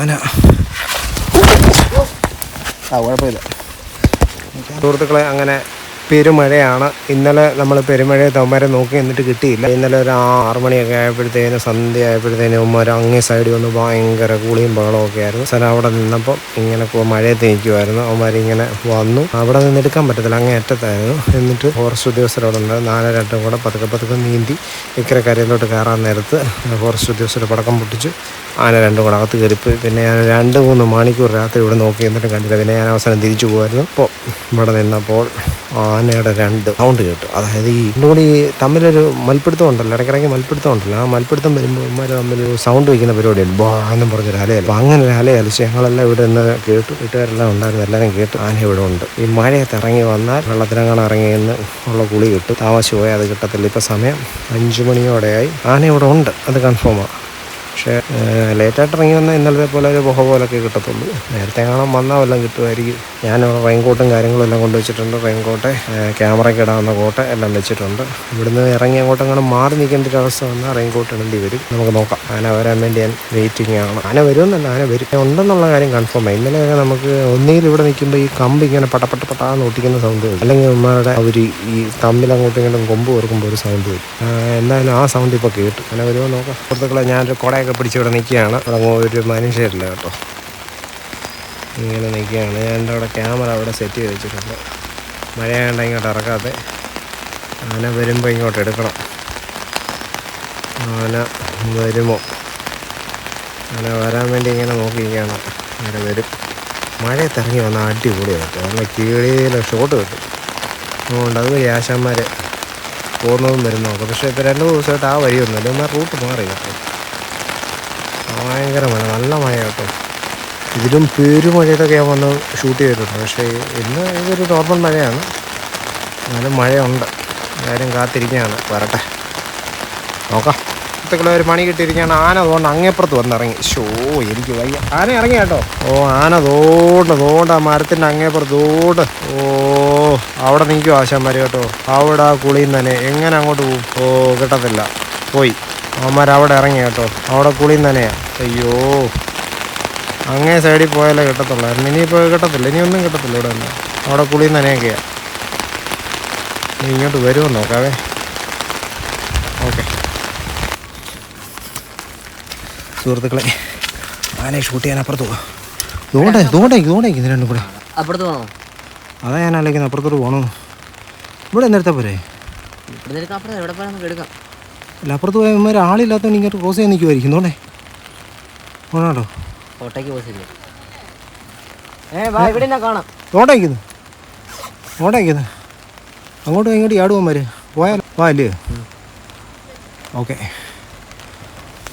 ആന. ആ കുഴപ്പമില്ല. സുഹൃത്തുക്കളെ അങ്ങനെ പെരുമഴയാണ്. ഇന്നലെ നമ്മൾ പെരുമഴയെ തവന്മാരെ നോക്കി എന്നിട്ട് കിട്ടിയില്ല. ഇന്നലെ ഒരു ആറ് മണിയൊക്കെ ആയപ്പോഴത്തേനും സന്ധ്യ ആയപ്പോഴത്തേനും ഉമ്മര അങ്ങേ സൈഡിൽ വന്ന് ഭയങ്കര കൂളിയും ബഹളവും ഒക്കെ ആയിരുന്നു. സാർ അവിടെ നിന്നപ്പം ഇങ്ങനെ മഴയത്ത് നിൽക്കുമായിരുന്നു അവന്മാർ ഇങ്ങനെ വന്നു. അവിടെ നിന്ന് എടുക്കാൻ പറ്റത്തില്ല അങ്ങേ അറ്റത്തായിരുന്നു. എന്നിട്ട് ഫോറസ്റ്റ് ഉദ്യോഗസ്ഥരവിടെ ഉണ്ട്. നാലരട്ടും കൂടെ പതുക്കെ പതുക്കെ നീന്തി ഇക്കരെ കരയിലോട്ട് കയറാൻ നേരത്ത് ഫോറസ്റ്റ് ഉദ്യോഗസ്ഥർ പടക്കം പൊട്ടിച്ചു. ആന രണ്ടും കൂടെ അകത്ത് കയറിപ്പോയി പിന്നെ ഞാൻ രണ്ട് മൂന്ന് മണിക്കൂർ രാത്രി ഇവിടെ നോക്കി എന്നിട്ട് കണ്ടില്ല. പിന്നെ ഞാൻ അവസാനം തിരിച്ചു പോകുമായിരുന്നു അപ്പോൾ ഇവിടെ നിന്നപ്പോൾ ആനയുടെ രണ്ട് സൗണ്ട് കേട്ടു. അതായത് ഈ കൂടി തമ്മിലൊരു മൽപ്പിടുത്തം ഉണ്ടല്ലോ. ഇടയ്ക്കിടയ്ക്ക് മൽപ്പിടുത്തം ഉണ്ടല്ലോ. ആ മൽപ്പിടുത്തം വരുമ്പോൾ ഇവന്മാർ തമ്മിൽ സൗണ്ട് വയ്ക്കുന്ന പരിപാടിയുണ്ട് ബാ എന്നും പറഞ്ഞൊരു അലയല്ല. അപ്പോൾ അങ്ങനെ ഒരു അലയല്ല. പക്ഷേ ഞങ്ങളെല്ലാം ഇവിടെ നിന്ന് കേട്ടു. വീട്ടുകാരെല്ലാം ഉണ്ടായിരുന്നു. എല്ലാവരും കേട്ടു. ആന ഇവിടെ ഉണ്ട്. ഈ മഴയത്ത് ഇറങ്ങി വന്നാൽ വെള്ളത്തിനങ്ങനെ ഇറങ്ങിയെന്ന് ഉള്ള കുളി കിട്ടും. താമസിച്ച് പോയാൽ അത് കിട്ടത്തില്ല. ഇപ്പം സമയം അഞ്ച് മണിയോടെയായി. ആന ഇവിടെ ഉണ്ട്. അത് കൺഫേമാണ് പക്ഷേ ലേറ്റായിട്ട് ഇറങ്ങി വന്നാൽ ഇന്നലത്തെ പോലെ ഒരു പുക പോലൊക്കെ കിട്ടത്തുള്ളൂ. നേരത്തെ കാണാൻ വന്നാൽ വല്ലതും കിട്ടുമായിരിക്കും. ഞാൻ റെയിൻകോട്ടും കാര്യങ്ങളും എല്ലാം കൊണ്ടുവച്ചിട്ടുണ്ട് റെയിൻകോട്ട് ക്യാമറയ്ക്ക് ഇടാവുന്ന കോട്ട് എല്ലാം വെച്ചിട്ടുണ്ട്. ഇവിടുന്ന് ഇറങ്ങി അങ്ങോട്ട് അങ്ങനെ മാറി നിൽക്കേണ്ട ഒരു അവസ്ഥ വന്നാൽ റെയിൻകോട്ട് ഇടേണ്ടി വരും. നമുക്ക് നോക്കാം. ആന വരാൻ വേണ്ടി ഞാൻ വെയിറ്റിംഗ് ആണ്. ആന വരുമെന്നല്ല ആന വരും. ഉണ്ടെന്നുള്ള കാര്യം കൺഫേം ആയി. ഇന്നലെയൊക്കെ നമുക്ക് ഒന്നുകിൽ ഇവിടെ നിൽക്കുമ്പോൾ ഈ കമ്പ് ഇങ്ങനെ പട്ടപ്പെട്ട പട്ട പട്ടാന്ന് ഒട്ടിക്കുന്ന സൗണ്ട് വരും അല്ലെങ്കിൽ ഉമ്മയുടെ അവർ ഈ തമ്മിൽ അങ്ങോട്ടും ഇങ്ങോട്ടും കൊമ്പ് ഓർക്കുമ്പോൾ ഒരു സൗണ്ട് വരും എന്തായാലും ആ സൗണ്ട് ഇപ്പോൾ കേട്ടു. അങ്ങനെ വരുമോ നോക്കാം. സുഹൃത്തുക്കളെ ഞാനൊരു കുടയൊക്കെ പിടിച്ച് ഇവിടെ നിൽക്കുകയാണ്. അങ്ങോട്ട് ഒരു മനുഷ്യരില്ല കേട്ടോ. ഇങ്ങനെ നിൽക്കുകയാണ്. ഞാൻ എന്റെ അവിടെ ക്യാമറ അവിടെ സെറ്റ് ചെയ്ത് വെച്ചിട്ടുണ്ട്. മഴയാണ്ട് ഇങ്ങോട്ട് ഇറക്കാതെ ആന വരുമ്പോൾ ഇങ്ങോട്ട് എടുക്കണം. ആന വരുമോ? ആന വരാൻ വേണ്ടി ഇങ്ങനെ നോക്കിയിരിക്കുകയാണ്. അങ്ങനെ വരും. മഴയത്ത് ഇറങ്ങി വന്നാൽ അടിപൊളിയായിട്ട് കാരണം കീഴിയിലെ ഷോട്ട് കിട്ടും. അതുകൊണ്ട് അത് വഴി ആശാന്മാർ പോകുന്നതും വരുന്നതൊക്കെ പക്ഷേ ഇപ്പോൾ രണ്ട് ദിവസമായിട്ട് ആ വഴിയൊന്നുമില്ല. എന്നാൽ റൂട്ട് മാറി കേട്ടോ ഭയങ്കര മഴ. നല്ല മഴ കേട്ടോ. ഇതിലും പെരുമഴയത്തൊക്കെ ഞാൻ വന്ന് ഷൂട്ട് ചെയ്തിട്ടുണ്ട്. പക്ഷേ ഇന്ന് ഇതൊരു നോർമൽ മഴയാണ്. എന്നാലും മഴയുണ്ട്. എല്ലാവരും കാത്തിരിക്കുകയാണ്. വരട്ടെ. നോക്കാം. ഇത്തക്കുള്ള ഒരു പണി കിട്ടിയിരിക്കുകയാണ് ആന. തോണ്ട അങ്ങേപ്പുറത്ത് വന്നിറങ്ങി. ഷോ എനിക്ക് വയ്യ. ആന ഇറങ്ങി കേട്ടോ. ഓ ആന തോണ്ട് തോണ്ട്. മരത്തിന്റെ അങ്ങേപ്പുറത്ത് തോണ്ട്. ഓ അവിടെ നിൽക്കും ആശാന്മാർ കേട്ടോ. അവിടെ ആ കുളിയും തന്നെ. എങ്ങനെ അങ്ങോട്ട് പോകും? ഓ കിട്ടത്തില്ല. പോയി. അവന്മാർ അവിടെ ഇറങ്ങി കേട്ടോ. അവിടെ കുളിയും തന്നെയാണ് അയ്യോ. അങ്ങേ സൈഡിൽ പോയാലേ കിട്ടത്തുള്ളായിരുന്നു ഇനിയിപ്പോൾ കിട്ടത്തില്ല. ഇനിയൊന്നും കിട്ടത്തില്ല ഇവിടെ ഒന്നും. അവിടെ കുളി നനയൊക്കെയാണ് ഇനി ഇങ്ങോട്ട് വരുമോ നോക്കാവേ. ഓക്കെ. സുഹൃത്തുക്കളെ ആനെ ഷൂട്ട് ചെയ്യാൻ അപ്പുറത്ത് പോവാം. ദൂണ്ടേ ദൂണ്ടേ ദൂണ്ടേ ഇത് രണ്ടും കൂടെ. അപ്പുറത്ത് പോകണോ അതാ ഞാൻ ആലോചിക്കുന്നത് അപ്പുറത്തോട്ട് പോകണോ ഇവിടെ നേരത്തെ പോരെ? അല്ല അപ്പുറത്ത് പോയ ആളില്ലാത്തവൻ ഇങ്ങോട്ട് ക്രോസ് ചെയ്യാൻ നിൽക്കുമായിരിക്കും തോണ്ടേ പോണാട്ടോ. ഏ വാ ഇവിടെ എന്നാ കാണാം. ദോണ്ടേക്കുന്നത് ദോണ്ടേക്കുന്നത് അങ്ങോട്ടും ഇങ്ങോട്ട് ചാടുവന്മാർ പോയാൽ വാ അല്ലേ ഓക്കെ.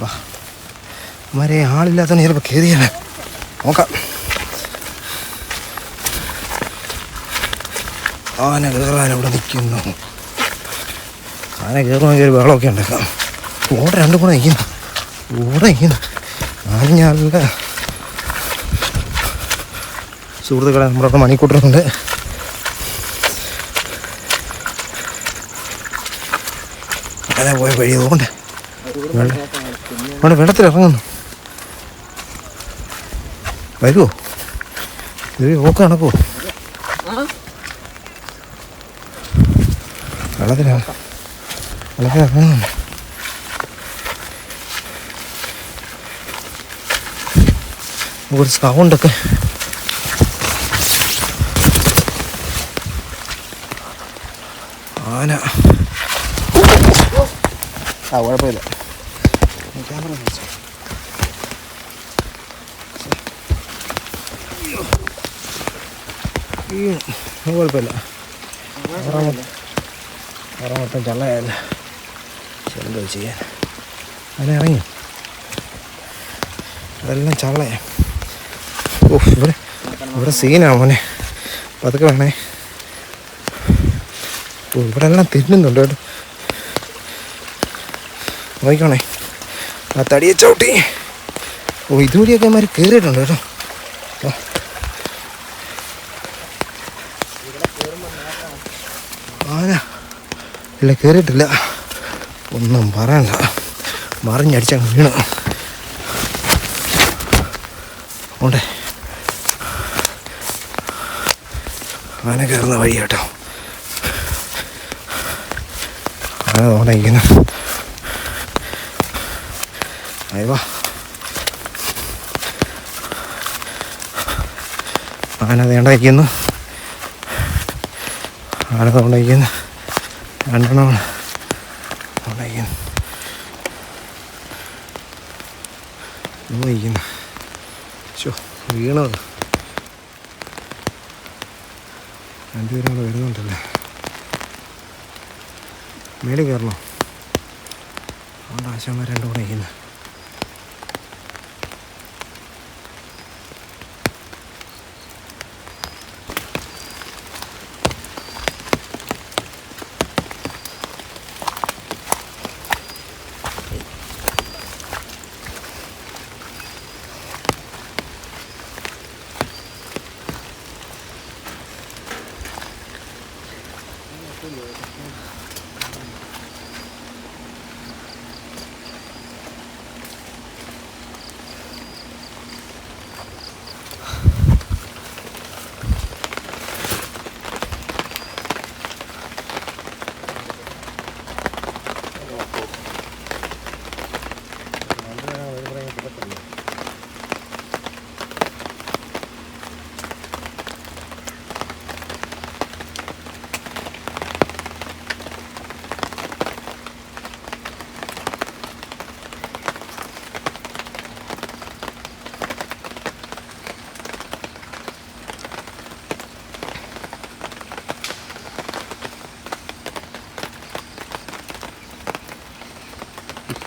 വാ. മരെ ആളില്ലാത്ത ചിലപ്പോൾ കയറിയാണ് നോക്കാം. ആന കയറാൻ ഇവിടെ നിൽക്കുന്നു ആന കയറണമെങ്കിൽ ഒരു വെള്ളമൊക്കെ ഉണ്ടാക്കാം. ഓടെ രണ്ടും കൂടെ നിൽക്കുന്നു ഓടെ നിൽക്കുന്നു ആന സുഹൃത്തുക്കളെ നമ്മുടെ അവിടെ മണിക്കൂട്ടറുണ്ട്. അതെ പോയ വഴി അതുകൊണ്ട് അവിടെ വെള്ളത്തിൽ ഇറങ്ങുന്നു. വരുമോ ഇത് ഓക്ക് നടക്കുമോ വെള്ളത്തിലാണ് വെള്ളത്തിൽ ഒരു സൗണ്ടൊക്കെ ആന. ആ കുഴപ്പമില്ല. ക്യാമറ അത് കുഴപ്പമില്ല. വേറെ മൊത്തം ചള്ളയല്ല എന്തോ ചെയ്യാൻ? അതിനെ ഇറങ്ങി. അതെല്ലാം ചള്ളയാ. ഓ ഇവിടെ ഇവിടെ സീനാ മോനെ. പതുക്കെ വേണേ ഇവിടെ എല്ലാം തിന്നുന്നുണ്ട് കേട്ടോ. നോക്കണേ ആ തടിയെ ചവിട്ടി. ഓ ഇതുവഴിയൊക്കെ മാറി കയറിയിട്ടുണ്ട് കേട്ടോ. ആന ഇല്ല കയറിയിട്ടില്ല ഒന്നും പറയണ്ട മറിഞ്ഞടിച്ചാൽ വീണു. ഉണ്ടേ ആന കയറുന്ന വഴി കേട്ടോ. തോന്നിക്കുന്നു അയവാ ആന തേണ്ടയ്ക്കുന്നു ആന തോണ്ടിക്കുന്നു രണ്ടെണ്ണമാണ് ശോ വീണത് രണ്ടുപേരും കൂടെ വരുന്നുണ്ടല്ലേ? മേളിൽ കയറണോ? അതുകൊണ്ട് ആശാന്മാർ രണ്ടും ഇരിക്കുന്നത്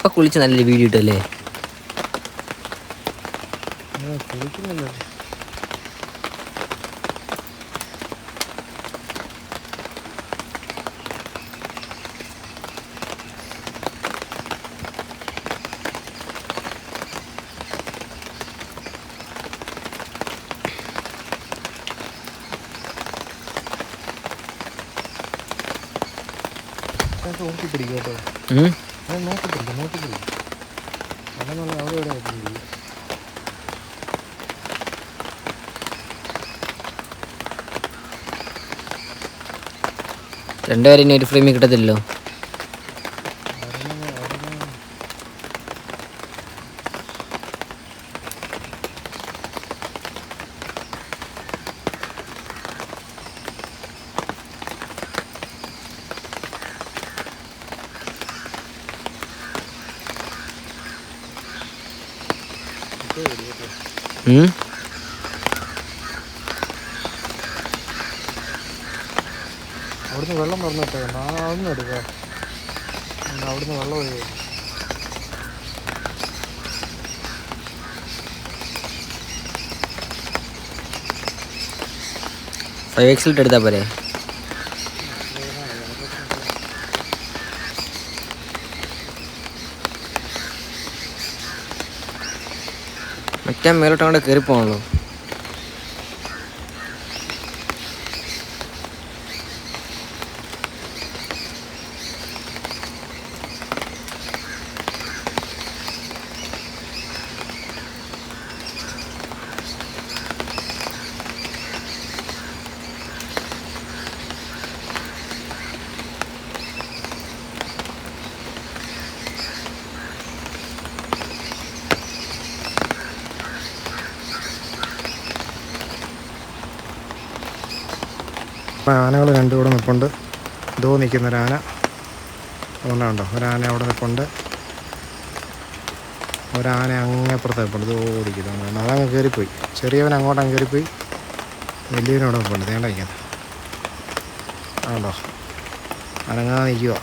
ഇപ്പൊ കുളിച്ച് നല്ലൊരു വീഡിയോ ഇട്ടല്ലേ പിടിക്കും കേട്ടോ ഉം? അത് നോക്കത്തില്ല പിടിക്കും നോക്കി അതെന്നുള്ള അവിടെ രണ്ടുപേരും ഒരു ഫ്രെയിമിൽ കിട്ടത്തില്ലല്ലോ? ഉം? അവിടുന്ന് വെള്ളം പറഞ്ഞിട്ടേ അതൊന്നും എടുക്കാം അവിടുന്ന് വെള്ളം ഒഴുകും ഫൈവ് എക്സിലിട്ട് എടുത്താൽ പോരെ മറ്റേ മേലോട്ട് അങ്ങോട്ട് കയറി പോകണല്ലോ ആനകൾ രണ്ടും കൂടെ നിൽപ്പുണ്ട് ഇതോ നിൽക്കുന്നൊരാന ഒന്നുണ്ടോ ഒരാന അവിടെ നിൽപ്പുണ്ട് ഒരാന അങ്ങേപ്പുറത്ത് നിൽപ്പുണ്ട് ഇതോ നിൽക്കുന്നു. അതങ്ങ് കയറിപ്പോയി. ചെറിയവൻ അങ്ങോട്ട് അങ്ങ് കയറിപ്പോയി. വലിയവനോട് നിൽപ്പുണ്ട് തേണ്ട നിൽക്കുന്നത് ആണ്ടോ അനങ്ങാതെ നിൽക്കുക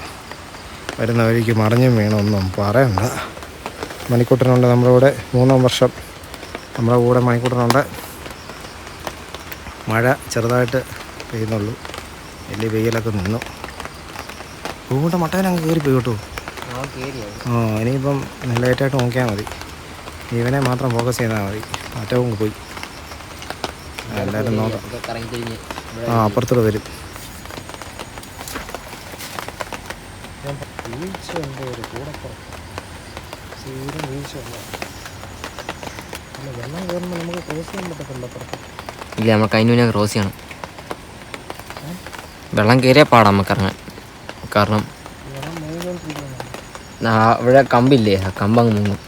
വരുന്ന വഴിക്ക് മറിഞ്ഞും വീണൊന്നും പറയണ്ട. മണിക്കൂട്ടനുണ്ട് നമ്മുടെ കൂടെ. മൂന്നാം വർഷം നമ്മുടെ കൂടെ മണിക്കൂട്ടനുണ്ട്. മഴ ചെറുതായിട്ട് പെയ്യുന്നുള്ളൂ. വലിയ വെയിലൊക്കെ നിന്നു. പൂണ്ട മട്ടൻ അങ്ങ് കയറിപ്പോയി കേട്ടോ. ആ ഇനിയിപ്പം ലേറ്റായിട്ട് നോക്കിയാൽ മതി. ഇവനെ മാത്രം ഫോക്കസ് ചെയ്താൽ മതി. മറ്റവും പോയി. എല്ലാവരും നോക്കാം. ആ അപ്പുറത്തൂടെ വരും. ഇല്ല നമ്മൾ ഒരു ക്രോസ് ചെയ്യണം അല്ല വെള്ളം കയറുമ്പോൾ നമുക്ക് ക്രോസ് ചെയ്യാൻ പറ്റത്തില്ല അപ്പുറത്ത് ഇല്ല നമ്മൾ കഴിഞ്ഞ ക്രോസ് ചെയ്യണം വെള്ളം കയറിയ പാടാം നമുക്ക് ഇറങ്ങാൻ. കാരണം ഇവിടെ കമ്പില്ലേ ആ കമ്പ് അങ്ങ് മുങ്ങും.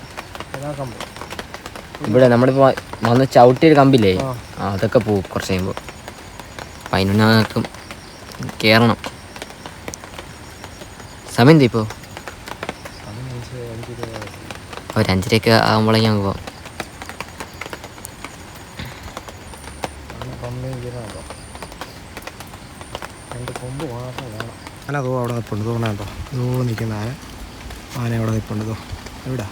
ഇവിടെ നമ്മളിപ്പോൾ വന്ന് ചവിട്ടിയൊരു കമ്പില്ലേ അതൊക്കെ പോകും കുറച്ച് കഴിയുമ്പോൾ അപ്പം അതിനൊന്നും കയറണം സമയം എന്താ ഇപ്പോൾ ഒരു അഞ്ചരയൊക്കെ ആകുമ്പോഴേക്കും ഞങ്ങൾക്ക് പോകാം ആണ് കമ്പനി ഇതിനകത്തോ രണ്ട് കൊമ്പ് മാത്രം വേണം ആന അതോ അവിടെ നിൽപ്പുണ്ട്. തോന്നണ്ടോ ഇതോ നിൽക്കുന്ന ആന. ആന അവിടെ നിൽപ്പുണ്ട്. ഇതോ എവിടാ?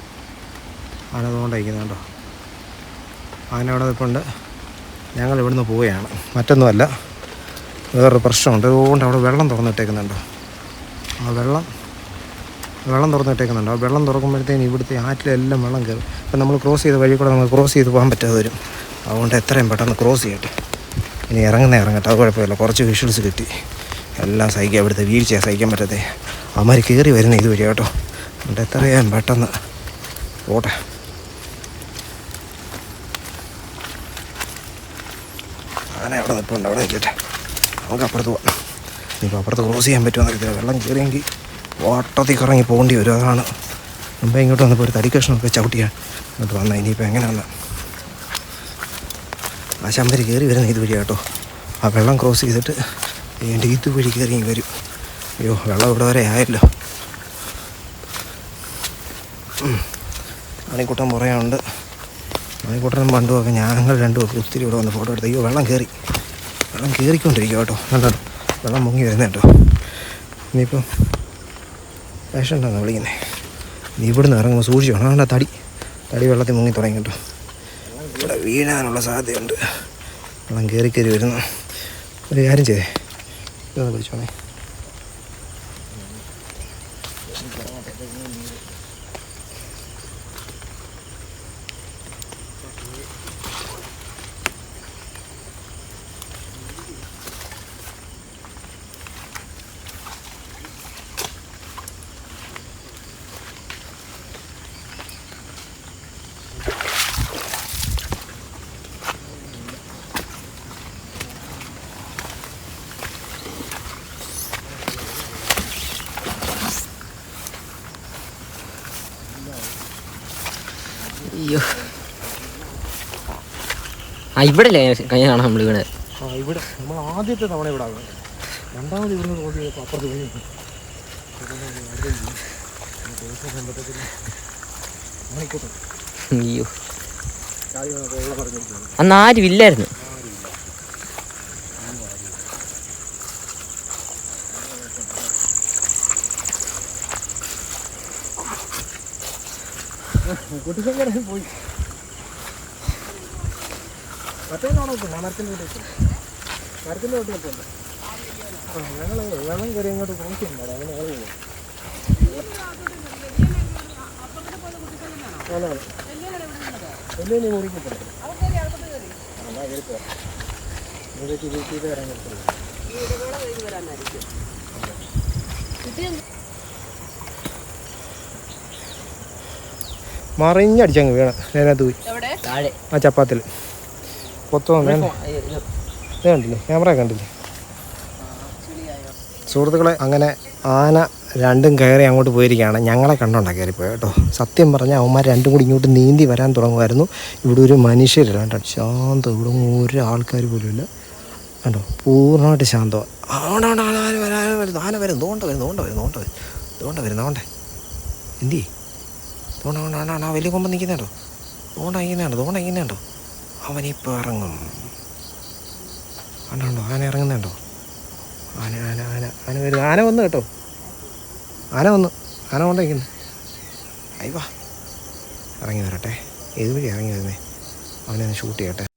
ആന തോണ്ടിരിക്കുന്നുണ്ടോ ആന അവിടെ നിൽപ്പുണ്ട്. ഞങ്ങൾ ഇവിടുന്ന് പോവുകയാണ്. മറ്റൊന്നുമല്ല വേറൊരു പ്രശ്നമുണ്ട്. അതുകൊണ്ട് അവിടെ വെള്ളം തുറന്നിട്ടേക്കുന്നുണ്ടോ ആ വെള്ളം വെള്ളം തുറന്നിട്ടേക്കുന്നുണ്ട് ആ വെള്ളം തുറക്കുമ്പോഴത്തേന് ഇവിടുത്തെ ആറ്റിലെല്ലാം വെള്ളം കയറും. അപ്പം നമ്മൾ ക്രോസ് ചെയ്ത വഴി കൂടെ നമുക്ക് ക്രോസ് ചെയ്ത് പോകാൻ പറ്റാതെ വരും. അതുകൊണ്ട് എത്രയും പെട്ടെന്ന് ക്രോസ് ചെയ്യട്ടെ. ഇനി ഇറങ്ങുന്ന ഇറങ്ങട്ടെ. അത് കുഴപ്പമില്ല. കുറച്ച് വിഷ്വൽസ് കിട്ടി. എല്ലാം സഹിക്കുക ഇവിടുത്തെ വീഴ്ചയാണ് സഹിക്കാൻ പറ്റത്തെ. അവന്മാർ കയറി വരുന്ന ഇതുവഴി കേട്ടോ. അതുകൊണ്ട് എത്രയും പെട്ടെന്ന്. പോട്ടെ. ആന അവിടെ നിൽപ്പുണ്ട് അവിടെ നിൽക്കട്ടെ നമുക്ക് അപ്പുറത്ത് പോകാം ഇനിയിപ്പോൾ അപ്പുറത്ത് ക്രോസ് ചെയ്യാൻ പറ്റുമെന്ന് അറിയത്തില്ല. വെള്ളം കയറിയെങ്കിൽ ഓട്ടത്തിൽ കറങ്ങി പോകേണ്ടി വരും. അതാണ്. മുമ്പേ ഇങ്ങോട്ട് വന്നപ്പോൾ ഒരു തടി കഷ്ണമൊക്കെ ചവിട്ടിയാണ്. ഇങ്ങോട്ട് വന്നാൽ ഇനിയിപ്പോൾ എങ്ങനെയാണ് ആ ശമ്പരി കയറി വരുന്ന ഇതുവഴി കേട്ടോ. ആ വെള്ളം ക്രോസ് ചെയ്തിട്ട് എന്റെ ഇതുവഴി കയറി വരും. അയ്യോ വെള്ളം ഇവിടെ വരെ ആയല്ലോ. ഉം. മണിക്കൂട്ടൻ പുറയുണ്ട് മണിക്കൂട്ടനും പണ്ടും ഒക്കെ ഞങ്ങൾ രണ്ടു പേർക്ക് ഒത്തിരി ഇവിടെ വന്ന് ഫോട്ടോ എടുത്ത്. അയ്യോ വെള്ളം കയറി വെള്ളം കയറിക്കൊണ്ടിരിക്കും കേട്ടോ. കണ്ടോ വെള്ളം മുങ്ങി വരുന്ന കേട്ടോ. ഇനിയിപ്പം പേഷ്യന്റാണ് വിളിക്കുന്നത് നീ ഇവിടുന്ന് ഇറങ്ങുമ്പോൾ സൂക്ഷിച്ചു. വേണം അതുകൊണ്ട് തടി. തടി വെള്ളത്തിൽ മുങ്ങി തുടങ്ങി കേട്ടോ. ഇവിടെ വീഴാനുള്ള സാധ്യതയുണ്ട്. വെള്ളം കയറി കയറി വരുന്നു. ഒരു കാര്യം ചെയ്തേ. どういう。ആ ഇവിടെ അല്ലേ കഴിഞ്ഞ നമ്മൾ ഇവിടെ ആ ഇവിടെ. നമ്മൾ ആദ്യത്തെ തവണ ഇവിടെ ആണ് രണ്ടാമത് ഇവിടുന്ന് ചെയ്തപ്പോൾ അപ്പുറത്ത് പോയി. അയ്യോ. അന്ന് ആരും ഇല്ലായിരുന്നു. പോയി. ഇപ്പോൾ മരത്തിന്റെ വീട്ടിൽ മരത്തിന്റെ വീട്ടിലൊക്കെ ആ ഞങ്ങൾ വെള്ളം കയറി ഇങ്ങോട്ട് ചെയ്യുന്നുണ്ടോ അങ്ങനെ ഇറങ്ങി അതാണ് വലിയ ഇറങ്ങിയിട്ടുള്ളൂ മറിഞ്ഞടിച്ചങ്ങ് വീണ. അതിനകത്ത് പോയി. ആ ചപ്പാത്തിൽ. ഇത് കണ്ടില്ലേ? ക്യാമറ കണ്ടില്ലേ? സുഹൃത്തുക്കളെ അങ്ങനെ ആന രണ്ടും കയറി അങ്ങോട്ട് പോയിരിക്കുകയാണ്. ഞങ്ങളെ കണ്ടോണ്ടാ കയറിപ്പോയി കേട്ടോ. സത്യം പറഞ്ഞാൽ അവന്മാർ രണ്ടും കൂടി ഇങ്ങോട്ട് നീന്തി വരാൻ തുടങ്ങുമായിരുന്നു. ഇവിടെ ഒരു മനുഷ്യരില്ല കേട്ടോ ശാന്തം. ഇവിടെ ഒരു ആൾക്കാർ പോലും ഇല്ല. കണ്ടോ? പൂർണമായിട്ട് ശാന്തം. ആണോണ്ട് ആണോ ആന വരും വരുന്നു. വരും ആന വരും തോണ്ട വരും തോണ്ട വരും തോണ്ട വരും തോണ്ട വരും തോണ്ടേ. എന്തി തോണ്ട തോണ്ട ആണോ വലിയ കൊമ്പ് നിൽക്കുന്നുണ്ടോ തോണ്ട ഇങ്ങനെയുണ്ടോ തോണ്ട അവനിപ്പോൾ ഇറങ്ങും. കണ്ടോ ആന ഇറങ്ങുന്നുണ്ടോ? ആന ആന ആന ആന വരുന്നു. ആന വന്നു കേട്ടോ. ആന വന്നു. ആന കൊണ്ടിരിക്കുന്നു അയ്യവാ ഇറങ്ങി വരട്ടെ. ഏത് വഴി ഇറങ്ങി വരുന്നേ? അവനെ ഒന്ന് ഷൂട്ട് ചെയ്യട്ടെ.